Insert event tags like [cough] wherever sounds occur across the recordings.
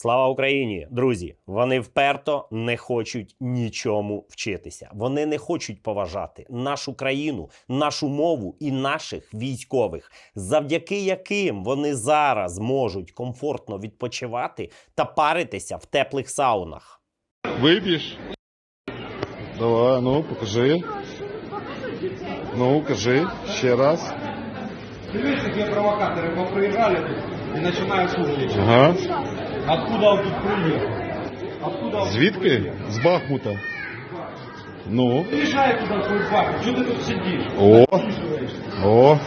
Слава Україні, друзі! Вони вперто не хочуть нічому вчитися. Вони не хочуть поважати нашу країну, нашу мову і наших військових, завдяки яким вони зараз можуть комфортно відпочивати та паритися в теплих саунах. Виб'єш? Давай, ну, покажи. Ну, кажи ще раз. Видишь, какие провокаторы поприезжали тут и начинают умничать. Ага. Откуда он тут приехал? Откуда он Звідки? З Бахмута. Ну. Приезжай туда свой парк, что ты тут сидишь? О, о.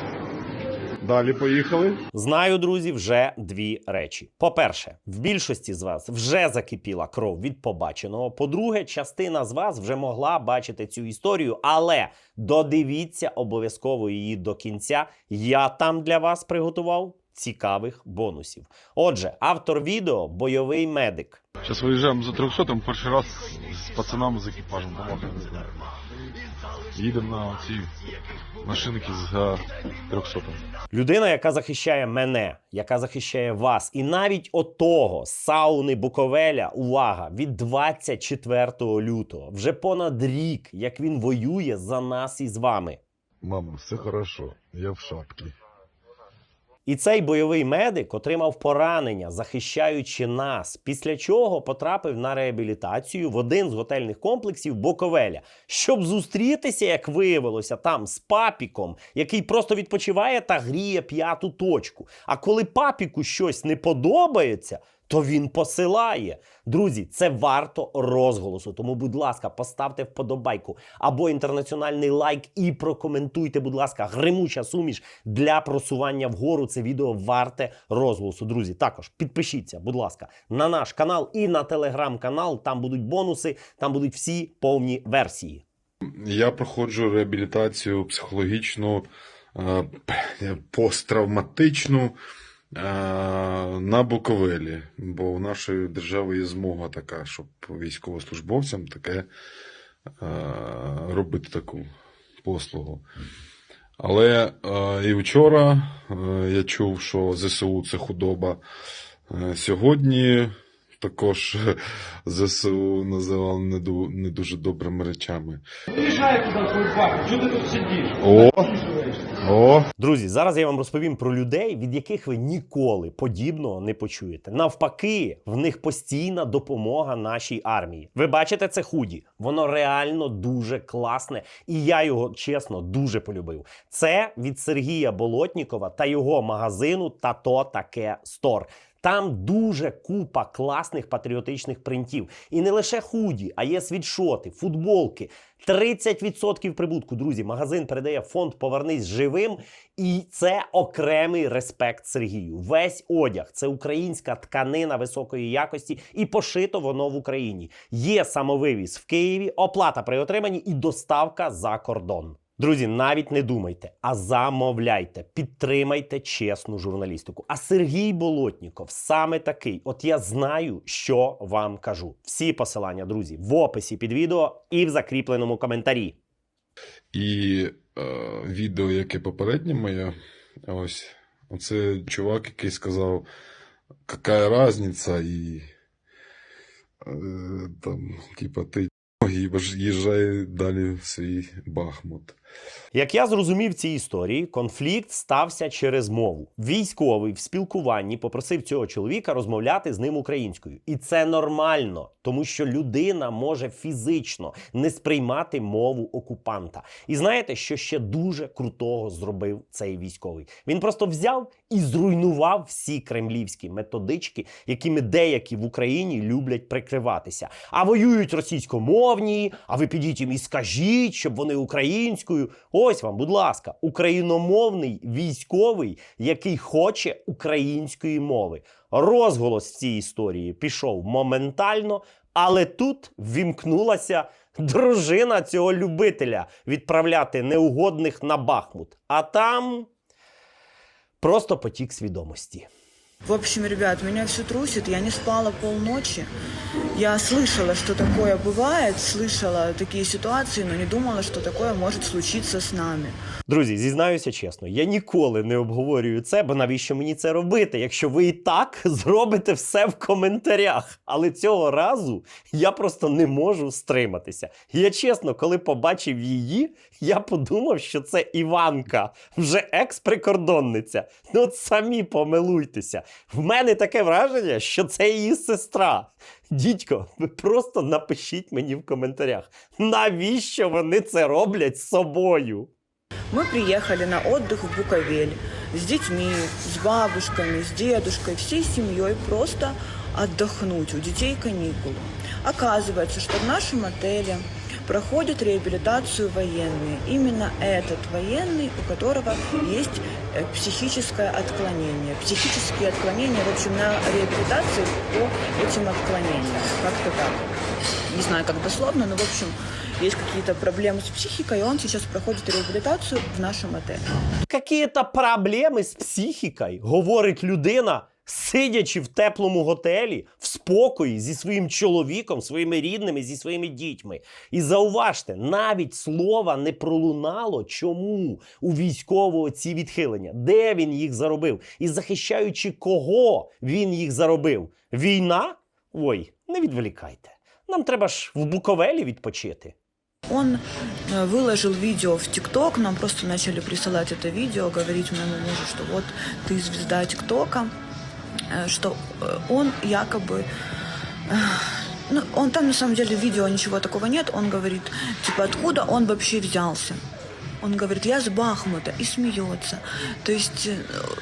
Далі поїхали. Знаю, друзі, вже дві речі. По-перше, в більшості з вас вже закипіла кров від побаченого. По-друге, частина з вас вже могла бачити цю історію, але додивіться обов'язково її до кінця. Я там для вас приготував цікавих бонусів. Отже, автор відео бойовий медик. Зараз виїжджаємо за 300 перший раз з пацанами з екіпажем побачили. Їдемо на ці машинки за 300 Людина, яка захищає мене, яка захищає вас, і навіть отого сауни Буковеля, увага, від 24 лютого, вже понад рік, як він воює за нас і з вами. Мама, все хорошо, я в шапці. І цей бойовий медик отримав поранення, захищаючи нас, після чого потрапив на реабілітацію в один з готельних комплексів Боковеля, щоб зустрітися, як виявилося, там з папіком, який просто відпочиває та гріє п'яту точку. А коли папіку щось не подобається, то він посилає. Друзі, це варто розголосу. Тому, будь ласка, поставте вподобайку або інтернаціональний лайк і прокоментуйте, будь ласка, гримуча суміш для просування вгору. Це відео варте розголосу. Друзі, також підпишіться, будь ласка, на наш канал і на телеграм-канал. Там будуть бонуси, там будуть всі повні версії. Я проходжу реабілітацію психологічну, е, посттравматичну на Буковелі, бо в нашої держави є змога така, щоб військовослужбовцям таке робити таку послугу. Але і вчора я чув, що ЗСУ це худоба. Е, сьогодні також ЗСУ називали не, ду- не дуже добрими речами. Приезжай туда свой парк, что ты тут сидишь? О, о. Друзі, зараз я вам розповім про людей, від яких ви ніколи подібного не почуєте. Навпаки, в них постійна допомога нашій армії. Ви бачите це худі? Воно реально дуже класне, і я його чесно дуже полюбив. Це від Сергія Болотнікова та його магазину Тато Таке Стор. Там дуже купа класних патріотичних принтів. І не лише худі, а є світшоти, футболки. 30% прибутку, друзі. Магазин передає фонд Повернись живим. І це окремий респект Сергію. Весь одяг це українська тканина високої якості, і пошито воно в Україні. Є самовивіз в Києві, оплата при отриманні і доставка за кордон. Друзі, навіть не думайте, а замовляйте, підтримайте чесну журналістику. А Сергій Болотніков саме такий. От я знаю, що вам кажу. Всі посилання, друзі, в описі під відео і в закріпленому коментарі. І е, відео, яке попереднє моє, ось, оце чувак, який сказав, яка різниця, і е, там, типа, ти їжджай далі в свій Бахмут. Як я зрозумів в цій історії, конфлікт стався через мову. Військовий в спілкуванні попросив цього чоловіка розмовляти з ним українською, і це нормально, тому що людина може фізично не сприймати мову окупанта. І знаєте, що ще дуже крутого зробив цей військовий? Він просто взяв і зруйнував всі кремлівські методички, якими деякі в Україні люблять прикриватися. А воюють російськомовні, а ви підіть їм і скажіть, щоб вони українською. Ось вам, будь ласка, україномовний військовий, який хоче української мови. Розголос цій історії пішов моментально, але тут вімкнулася дружина цього любителя відправляти неугодних на Бахмут. А там просто потік свідомості. В общем, ребят, меня все трусит, я не спала полночи. Я слышала, что такое бывает, слышала такие ситуации, но не думала, что такое может случиться с нами. Друзі, зізнаюся чесно, я ніколи не обговорюю це, бо навіщо мені це робити, якщо ви і так [laughs] зробите все в коментарях. Але цього разу я просто не можу стриматися. Я чесно, коли побачив її, я подумав, що це Іванка, вже екс-прикордонниця. Ну от самі помилуйтеся. В мене таке враження, що це її сестра. Дідько, ви просто напишіть мені в коментарях, навіщо вони це роблять з собою. Мы приехали на отдых в Буковель с детьми, с бабушками, с дедушкой, всей семьей просто отдохнуть. У детей каникулы. Оказывается, что в нашем отеле проходят реабилитацию военные. Именно этот военный, у которого есть э, психическое отклонение. Психические отклонения, в общем, на реабилитации по этим отклонениям. Как-то так. Не знаю, как дословно, но, в общем, есть какие-то проблемы с психикой, и он сейчас проходит реабилитацию в нашем отеле. Какие-то проблеми з психікою, говорить людина, сидячи в теплому готелі, в спокої зі своїм чоловіком, своїми рідними, зі своїми дітьми. І зауважте, навіть слова не пролунало, чому у військового ці відхилення, де він їх заробив, і захищаючи кого він їх заробив. Війна? Ой, не відволікайте. Нам треба ж в Буковелі відпочити. Он э, выложил видео в ТикТок, нам просто начали присылать это видео, говорить моему мужу, что вот ты звезда ТикТока, э, Что э, он якобы... э, Ну, он там на самом деле видео ничего такого нет. Он говорит, типа, откуда он вообще взялся? Он говорит, я с Бахмута и смеется. То есть, э,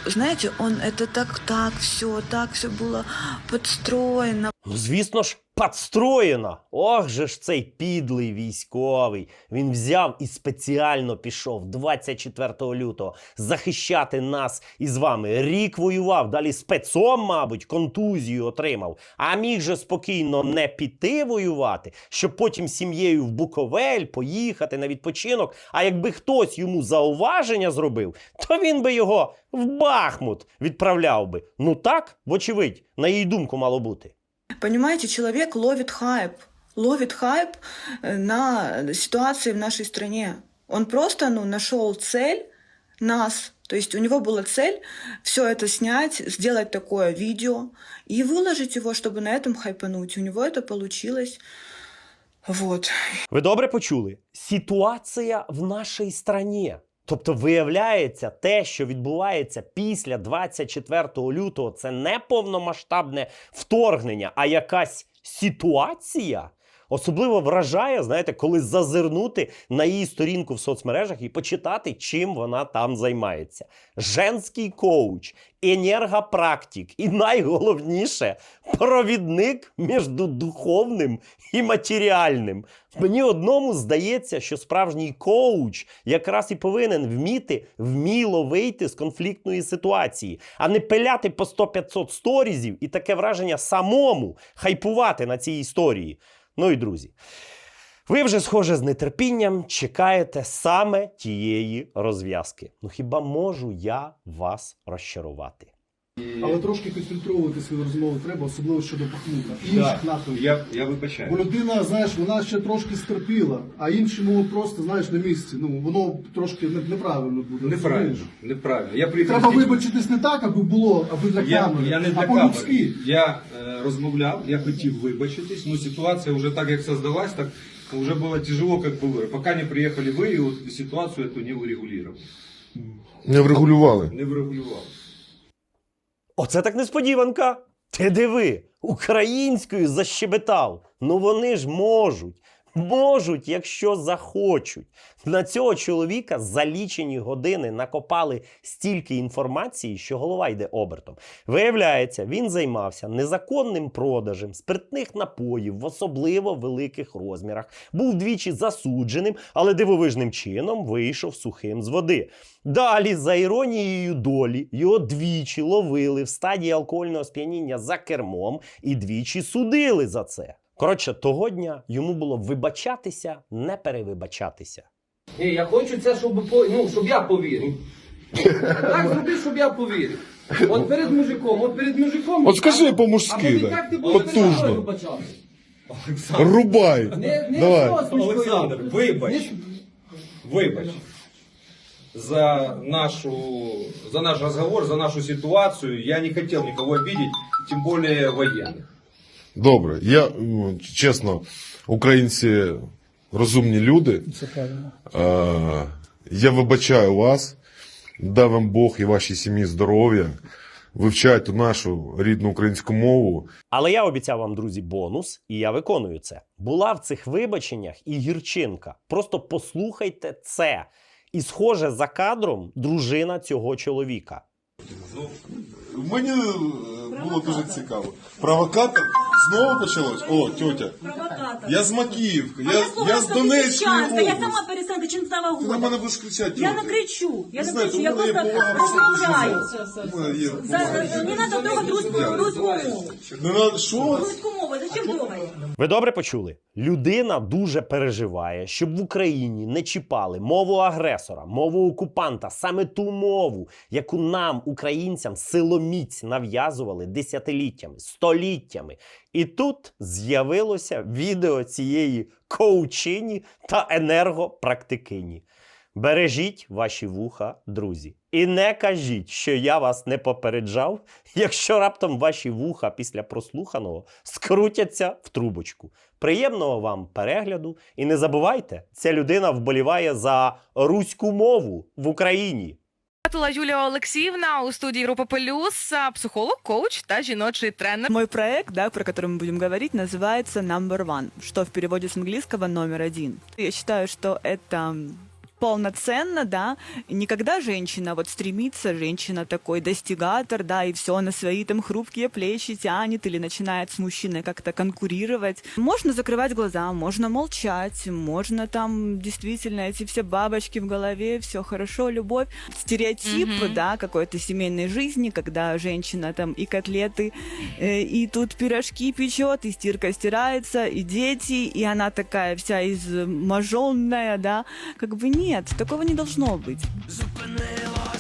знаете, он это так, так, все, так все было подстроено, звісно ж, подстроєно. Ох же ж цей підлий військовий. Він взяв і спеціально пішов 24 лютого захищати нас із вами. Рік воював, далі спецом, мабуть, контузію отримав. А міг же спокійно не піти воювати, щоб потім сім'єю в Буковель поїхати на відпочинок. А якби хтось йому зауваження зробив, то він би його в Бахмут відправляв би. Ну так, вочевидь, на її думку мало бути. Понимаете, человек ловит хайп, ловит хайп э, на ситуации в нашей стране. Он просто ну, нашел цель нас. То есть у него была цель все это снять, сделать такое видео и выложить его, чтобы на этом хайпануть. У него это получилось. Вот. Ви добре почули? Ситуація в нашій страні. Тобто, виявляється, те, що відбувається після 24 лютого, це не повномасштабне вторгнення, а якась ситуація. Особливо вражає, знаєте, коли зазирнути на її сторінку в соцмережах і почитати, чим вона там займається. Женський коуч, енергопрактик і найголовніше провідник між духовним і матеріальним. Мені одному здається, що справжній коуч якраз і повинен вміти вміло вийти з конфліктної ситуації, а не пиляти по 100-500 сторізів і таке враження самому хайпувати на цій історії. Ну і друзі. Ви вже, схоже, з нетерпінням чекаєте саме тієї розв'язки. Ну хіба можу я вас розчарувати? Але трошки підфільтровувати свої розмови треба, особливо щодо Бахмута. Інших напрямків. я, я вибачаю. Бо людина, знаєш, вона ще трошки стерпіла, а інші можуть просто, знаєш, на місці. Ну, воно трошки не- неправильно буде. Неправильно, розумієш? неправильно. Я приїхав Треба з дітьми. вибачитись не так, аби було, аби для Я, камери, я не для а камери. по-людськи. Я е, розмовляв, я хотів вибачитись, но ситуація вже так, як создалась, так вже було тяжело, як бы, пока не приїхали ви, і от ситуацію эту не урегулировали. Не врегулювали. Не врегулювали. Оце так несподіванка. Ти диви, українською защебетав. Ну вони ж можуть. Можуть, якщо захочуть. На цього чоловіка за лічені години накопали стільки інформації, що голова йде обертом. Виявляється, він займався незаконним продажем спиртних напоїв в особливо великих розмірах, був двічі засудженим, але дивовижним чином вийшов сухим з води. Далі, за іронією долі, його двічі ловили в стадії алкогольного сп'яніння за кермом і двічі судили за це. Коротше, того дня йому було вибачатися, не перевибачатися. Ні, я хочу це, щоб, по- ну, щоб я повірив. Так зроби, щоб я повірив. От перед мужиком, от перед мужиком. От скажи А по-мужськи, да, як ти будеш перед потужно. вибачати? Рубай. Не, не Давай. посмішкою. Олександр, вибач. Не- Вибач. За, нашу, за наш разговор, за нашу ситуацию. Я не хотел никого обидеть, тем более военных. Добре, я чесно, українці розумні люди. Це правильно. Е, Я вибачаю вас, дай вам Бог і вашій сім'ї здоров'я. Вивчайте нашу рідну українську мову. Але я обіцяв вам, друзі, бонус, і я виконую це. Була в цих вибаченнях і гірчинка. Просто послухайте це. І схоже за кадром дружина цього чоловіка. Мені було дуже цікаво. Провокатор знову почалось? О, тьотя. Провокатор. Я з Макіївки, А я, я з що Донецької Січанська, Я області. сама переселенка Чинцева Ти на мене будеш кричати, Я тьотя. не кричу, я не знаєте, кричу, у я є просто повага розмовляю. У мене є За- повага. Не треба трогати русську, русську мову. Не надо, що? Русську мову, зачем трогаєте? Ви добре почули? Людина дуже переживає, щоб в Україні не чіпали мову агресора, мову окупанта, саме ту мову, яку нам, українцям, силоміць нав'язували десятиліттями, століттями. І тут з'явилося відео цієї коучині та енергопрактикині. Бережіть ваші вуха, друзі. І не кажіть, що я вас не попереджав, якщо раптом ваші вуха після прослуханого скрутяться в трубочку. Приємного вам перегляду. І не забувайте, ця людина вболіває за руську мову в Україні. Була Юлія Олексіївна у студії Європа Плюс, а, психолог, коуч та жіночий тренер. Мой проект, да, про который мы будем говорить, называется Number One, что в переводе с английского номер один. Я считаю, что это полноценно, да, никогда женщина вот стремится, женщина такой достигатор, да, и все на свои там хрупкие плечи тянет или начинает с мужчиной как-то конкурировать. Можно закрывать глаза, можно молчать, можно там действительно эти все бабочки в голове, все хорошо, любовь, стереотип, Мгм. да, какой-то семейной жизни, когда женщина там и котлеты, э, и тут пирожки печет, и стирка стирается, и дети, и она такая вся изможенная, да, как бы нет, такого не должно быть. Зупинила